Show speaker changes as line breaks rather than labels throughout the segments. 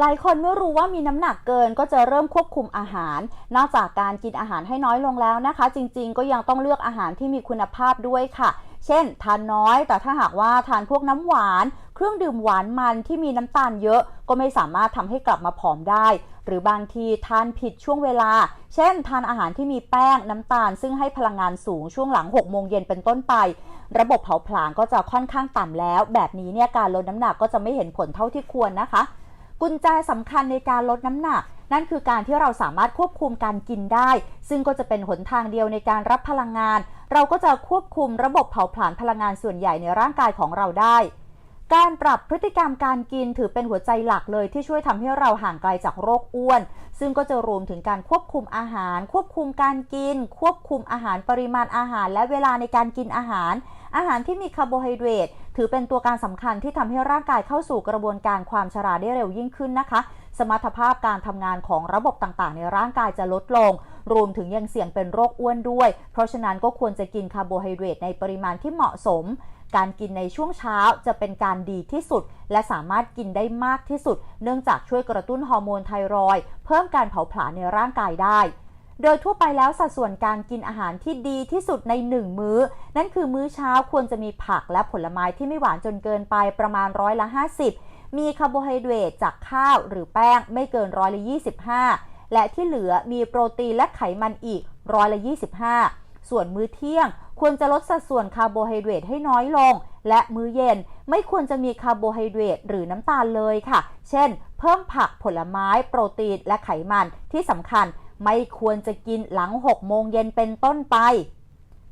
หลายคนเมื่อรู้ว่ามีน้ำหนักเกินก็จะเริ่มควบคุมอาหาร นอกจากการกินอาหารให้น้อยลงแล้วนะคะ จริงๆ ก็ยังต้องเลือกอาหารที่มีคุณภาพด้วยค่ะ เช่น ทานน้อย แต่ถ้าหากว่าทานพวกน้ำหวาน เครื่องดื่มหวานมันที่มีน้ำตาลเยอะ ก็ไม่สามารถทำให้กลับมาผอมได้ หรือบางทีทานผิดช่วงเวลา เช่น ทานอาหารที่มีแป้งน้ำตาล ซึ่งให้พลังงานสูงช่วงหลัง6โมงเย็นเป็นต้นไประบบเผาผลาญก็จะค่อนข้างต่ำแล้ว แบบนี้เนี่ยการลดน้ำหนักก็จะไม่เห็นผลเท่าที่ควรนะคะ กุญแจสำคัญในการลดน้ำหนัก นั่นคือการที่เราสามารถควบคุมการกินได้ ซึ่งก็จะเป็นหนทางเดียวในการรับพลังงาน เราก็จะควบคุมระบบเผาผลาญพลังงานส่วนใหญ่ในร่างกายของเราได้ การปรับพฤติกรรมการกินถือเป็นหัวใจหลักเลยที่ช่วยทำให้เราห่างไกลจากโรคอ้วน ซึ่งก็จะรวมถึงการควบคุมอาหาร ควบคุมการกิน ควบคุมอาหารปริมาณอาหาร และเวลาในการกินอาหาร อาหารที่มีคาร์โบไฮเดรตถือเป็นตัวการสำคัญที่ทำให้ร่างกายเข้าสู่กระบวนการความชราได้เร็วยิ่งขึ้นนะคะ สมรรถภาพการทำงานของระบบต่างๆ ในร่างกายจะลดลง รวมถึงยังเสี่ยงเป็นโรคอ้วนด้วย เพราะฉะนั้นก็ควรจะกินคาร์โบไฮเดรตในปริมาณที่เหมาะสม การกินในช่วงเช้าจะเป็นการดีที่สุด และสามารถกินได้มากที่สุด เนื่องจากช่วยกระตุ้นฮอร์โมนไทรอย เพิ่มการเผาผลาญในร่างกายได้ โดยทั่วไปแล้วสัดส่วนการกินอาหารที่ดีที่สุดใน 1 มื้อ นั่นคือมื้อเช้าควรจะมีผักและผลไม้ที่ไม่หวานจนเกินไปประมาณร้อยละ 50 มีคาร์โบไฮเดรตจากข้าวหรือแป้งไม่เกินร้อยละ 25 และที่เหลือมีโปรตีนและไขมันอีกร้อยละ 25 ส่วนมื้อเที่ยงควรจะลดสัดส่วนคาร์โบไฮเดรตให้น้อยลง และมื้อเย็นไม่ควรจะมีคาร์โบไฮเดรตหรือน้ำตาลเลยค่ะ เช่น เพิ่มผักผลไม้ โปรตีนและไขมันที่สำคัญ ไม่ควรจะกินหลัง 6 โมงเย็นเป็นต้นไป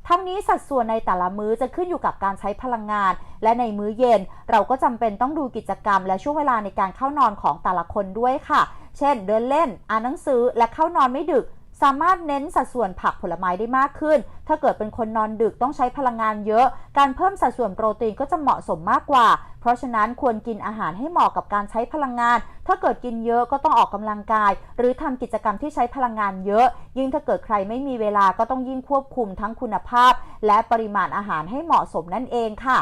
ทั้งนี้สัดส่วนในแต่ละมื้อจะขึ้นอยู่กับการใช้พลังงาน และในมื้อเย็นเราก็จำเป็นต้องดูกิจกรรม และช่วงเวลาในการเข้านอนของแต่ละคนด้วยค่ะ เช่น เดินเล่น อ่านหนังสือและเข้านอนไม่ดึก สามารถเน้นสัดส่วนผักผลไม้ได้มากขึ้น ถ้าเกิดเป็นคนนอนดึกต้องใช้พลังงานเยอะ การเพิ่มสัดส่วนโปรตีนก็จะเหมาะสมมากกว่า เพราะฉะนั้นควรกินอาหารให้เหมาะกับการใช้พลังงาน ถ้าเกิดกินเยอะก็ต้องออกกำลังกาย หรือทำกิจกรรมที่ใช้พลังงานเยอะ ยิ่งถ้าเกิดใครไม่มีเวลาก็ต้องยิ่งควบคุมทั้งคุณภาพ และปริมาณอาหารให้เหมาะสมนั่นเองค่ะ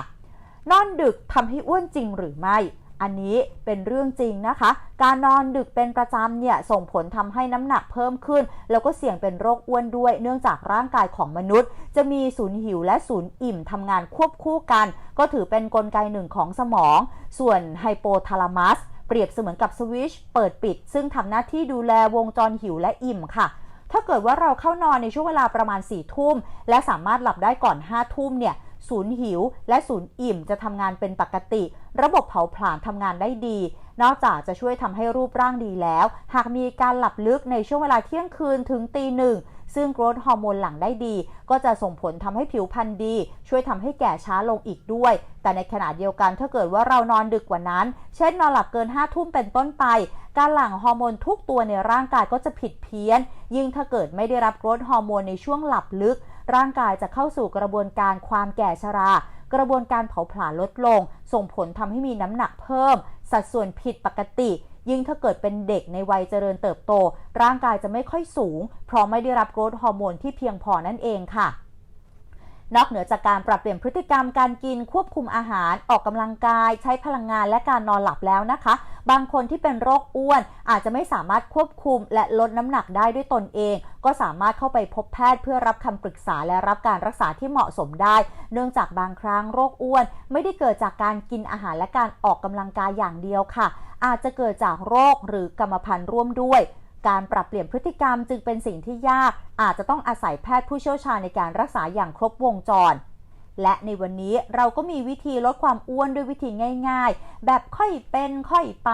นอนดึกทำให้อ้วนจริงหรือไม่ อันนี้เป็นเรื่องจริงนะคะ การนอนดึกเป็นประจำเนี่ยส่งผลทำให้น้ำหนักเพิ่มขึ้น แล้วก็เสี่ยงเป็นโรคอ้วนด้วย เนื่องจากร่างกายของมนุษย์ จะมีศูนย์หิวและศูนย์อิ่มทำงานควบคู่กัน ก็ถือเป็นนกลไกหนึ่งของสมอง ส่วนไฮโปทาลามัสเปรียบเสมือนกับสวิตช์เปิดปิด ซึ่งทำหน้าที่ดูแลวงจรหิวและอิ่มค่ะ ถ้าเกิดว่าเราเข้านอนในช่วงเวลาประมาณ4ี่ทุ่ม และสามารถหลับได้ก่อน5้าทุ่มเนี่ย ศูนย์หิว และศูนย์อิ่มจะทำงานเป็นปกติ ระบบเผาผลาญทำงานได้ดี นอกจากจะช่วยทำให้รูปร่างดีแล้ว หากมีการหลับลึกในช่วงเวลาเที่ยงคืนถึงตีหนึ่งซึ่งโกรทฮอร์โมนหลั่งได้ดี ก็จะส่งผลทำให้ผิวพรรณดี ช่วยทำให้แก่ช้าลงอีกด้วย แต่ในขณะเดียวกันถ้าเกิดว่าเรานอนดึกกว่านั้น เช่นนอนหลับเกิน5้าทุ่มเป็นต้นไป การหลั่งฮอร์โมนทุกตัวในร่างกายก็จะผิดเพี้ยน ยิ่งถ้าเกิดไม่ได้รับโกรทฮอร์โมนในช่วงหลับลึก ร่างกายจะเข้าสู่กระบวนการความแก่ชรา กระบวนการเผาผลาญลดลง ส่งผลทำให้มีน้ำหนักเพิ่ม สัดส่วนผิดปกติ ยิ่งถ้าเกิดเป็นเด็กในวัยเจริญเติบโต ร่างกายจะไม่ค่อยสูง เพราะไม่ได้รับโกรทฮอร์โมนที่เพียงพอนั่นเองค่ะ นอกเหนือจากการปรับเปลี่ยนพฤติกรรมการกินควบคุมอาหาร ออกกำลังกาย ใช้พลังงานและการนอนหลับแล้วนะคะ บางคนที่เป็นโรคอ้วน อาจจะไม่สามารถควบคุมและลดน้ำหนักได้ด้วยตนเอง ก็สามารถเข้าไปพบแพทย์เพื่อรับคำปรึกษาและรับการรักษาที่เหมาะสมได้ เนื่องจากบางครั้งโรคอ้วน ไม่ได้เกิดจากการกินอาหารและการออกกำลังกายอย่างเดียวค่ะ อาจจะเกิดจากโรคหรือกรรมพันธุ์ร่วมด้วย การปรับเปลี่ยนพฤติกรรมจึงเป็นสิ่งที่ยากอาจจะต้องอาศัยแพทย์ผู้เชี่ยวชาญในการรักษาอย่างครบวงจร และในวันนี้เราก็มีวิธีลดความอ้วนด้วยวิธีง่าย ๆ แบบค่อยเป็นค่อยไป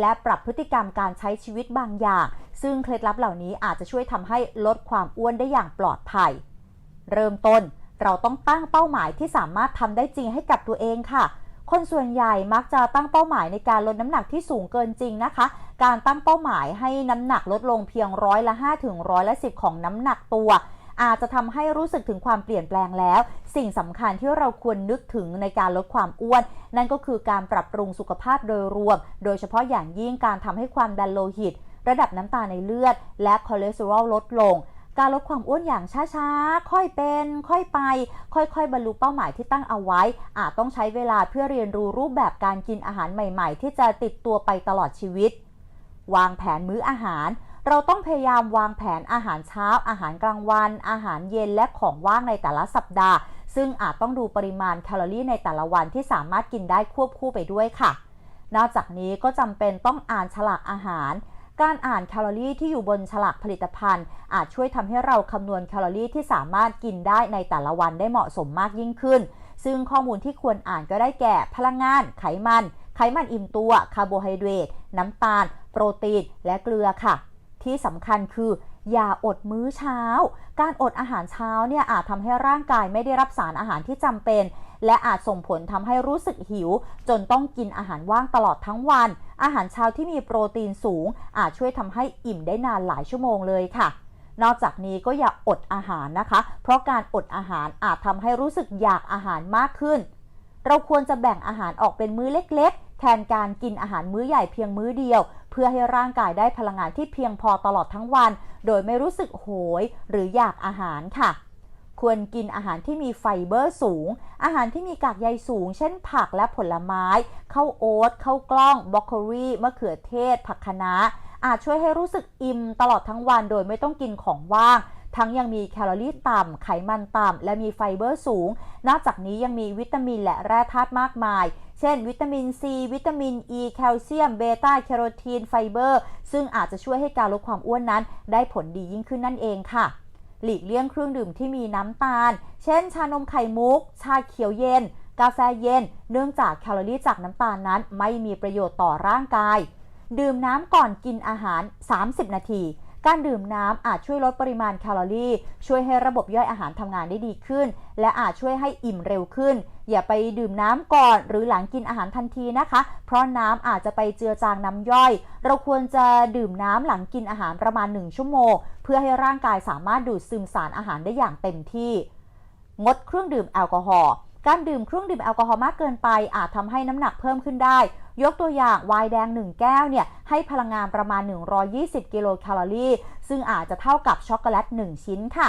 และปรับพฤติกรรมการใช้ชีวิตบางอย่าง ซึ่งเคล็ดลับเหล่านี้อาจจะช่วยทำให้ลดความอ้วนได้อย่างปลอดภัย เริ่มต้นเราต้องตั้งเป้าหมายที่สามารถทำได้จริงให้กับตัวเองค่ะ คนส่วนใหญ่มักจะตั้งเป้าหมายในการลดน้ำหนักที่สูงเกินจริงนะคะ การตั้งเป้าหมายให้น้ำหนักลดลงเพียงร้อยละ5ถึงร้อยละ10 ของน้ำหนักตัว อาจจะทำให้รู้สึกถึงความเปลี่ยนแปลงแล้ว สิ่งสำคัญที่เราควรนึกถึงในการลดความอ้วน นั่นก็คือการปรับปรุงสุขภาพโดยรวม โดยเฉพาะอย่างยิ่งการทำให้ความดันโลหิต ระดับน้ำตาลในเลือด และคอเลสเตอรอลลดลง การลดความอ้วนอย่างช้าๆ ค่อยเป็น ค่อยไป ค่อยๆ บรรลุเป้าหมายที่ตั้งเอาไว้ อาจต้องใช้เวลาเพื่อเรียนรู้รูปแบบการกินอาหารใหม่ๆ ที่จะติดตัวไปตลอดชีวิต วางแผนมื้ออาหาร เราต้องพยายามวางแผนอาหารเช้า อาหารกลางวัน อาหารเย็นและของว่างในแต่ละสัปดาห์ ซึ่งอาจต้องดูปริมาณแคลอรี่ในแต่ละวันที่สามารถกินได้ควบคู่ไปด้วยค่ะ นอกจากนี้ก็จำเป็นต้องอ่านฉลากอาหาร การอ่านแคลอรี่ที่อยู่บนฉลากผลิตภัณฑ์ อาจช่วยทำให้เราคำนวณแคลอรี่ที่สามารถกินได้ในแต่ละวันได้เหมาะสมมากยิ่งขึ้น ซึ่งข้อมูลที่ควรอ่านก็ได้แก่ พลังงาน ไขมัน ไขมันอิ่มตัว คาร์โบไฮเดรต น้ำตาล โปรตีน และเกลือค่ะ ที่สำคัญคือ อย่าอดมื้อเช้า การอดอาหารเช้าเนี่ยอาจทำให้ร่างกายไม่ได้รับสารอาหารที่จำเป็น และอาจส่งผลทำให้รู้สึกหิว จนต้องกินอาหารว่างตลอดทั้งวัน อาหารเช้าที่มีโปรตีนสูง อาจช่วยทำให้อิ่มได้นานหลายชั่วโมงเลยค่ะ นอกจากนี้ก็อย่าอดอาหารนะคะ เพราะการอดอาหารอาจทำให้รู้สึกอยากอาหารมากขึ้น เราควรจะแบ่งอาหารออกเป็นมื้อเล็ก ๆ แทนการกินอาหารมื้อใหญ่เพียงมื้อเดียว เพื่อให้ร่างกายได้พลังงานที่เพียงพอตลอดทั้งวัน โดยไม่รู้สึกโหย หรืออยากอาหารค่ะ ควรกินอาหารที่มีไฟเบอร์สูง อาหารที่มีกากใยสูง เช่นผักและผลไม้ ข้าวโอ๊ต ข้าวกล้อง บรอกโคลีมะเขือเทศ ผักคะน้า อาจช่วยให้รู้สึกอิ่มตลอดทั้งวันโดยไม่ต้องกินของว่าง ทั้งยังมีแคลอรี่ต่ำ ไขมันต่ำ และมีไฟเบอร์สูง นอกจากนี้ยังมีวิตามินและแร่ธาตุมากมายเช่น วิตามินซีวิตามินอ e, ีแคลเซียม เบต้าแคโรทีน ไฟเบอร์ ซึ่งอาจจะช่วยให้การลดความอ้วนนั้น ได้ผลดียิ่งขึ้นนั่นเองค่ะ หลีกเลี่ยงเครื่องดื่มที่มีน้ำตาล เช่น ชานมไข่มุก ชาเขียวเย็น กาแฟเย็น เนื่องจากแคลอรี่จากน้ำตาลนั้น ไม่มีประโยชน์ต่อร่างกาย ดื่มน้ำก่อนกินอาหาร 30 นาที การดื่มน้ำอาจช่วยลดปริมาณแคลอรี่ ช่วยให้ระบบย่อยอาหารทำงานได้ดีขึ้น และอาจช่วยให้อิ่มเร็วขึ้น อย่าไปดื่มน้ำก่อน หรือหลังกินอาหารทันทีนะคะ เพราะน้ำอาจจะไปเจือจางน้ำย่อย เราควรจะดื่มน้ำหลังกินอาหารประมาณ 1 ชั่วโมง เพื่อให้ร่างกายสามารถดูดซึมสารอาหารได้อย่างเต็มที่ งดเครื่องดื่มแอลกอฮอล์การดื่มเครื่องดื่มแอลกอฮอล์มากเกินไปอาจทำให้น้ำหนักเพิ่มขึ้นได้ ยกตัวอย่างไวน์แดง 1 แก้วเนี่ยให้พลังงานประมาณ 120 กิโลแคลอรี่ ซึ่งอาจจะเท่ากับช็อกโกแลต 1 ชิ้นค่ะ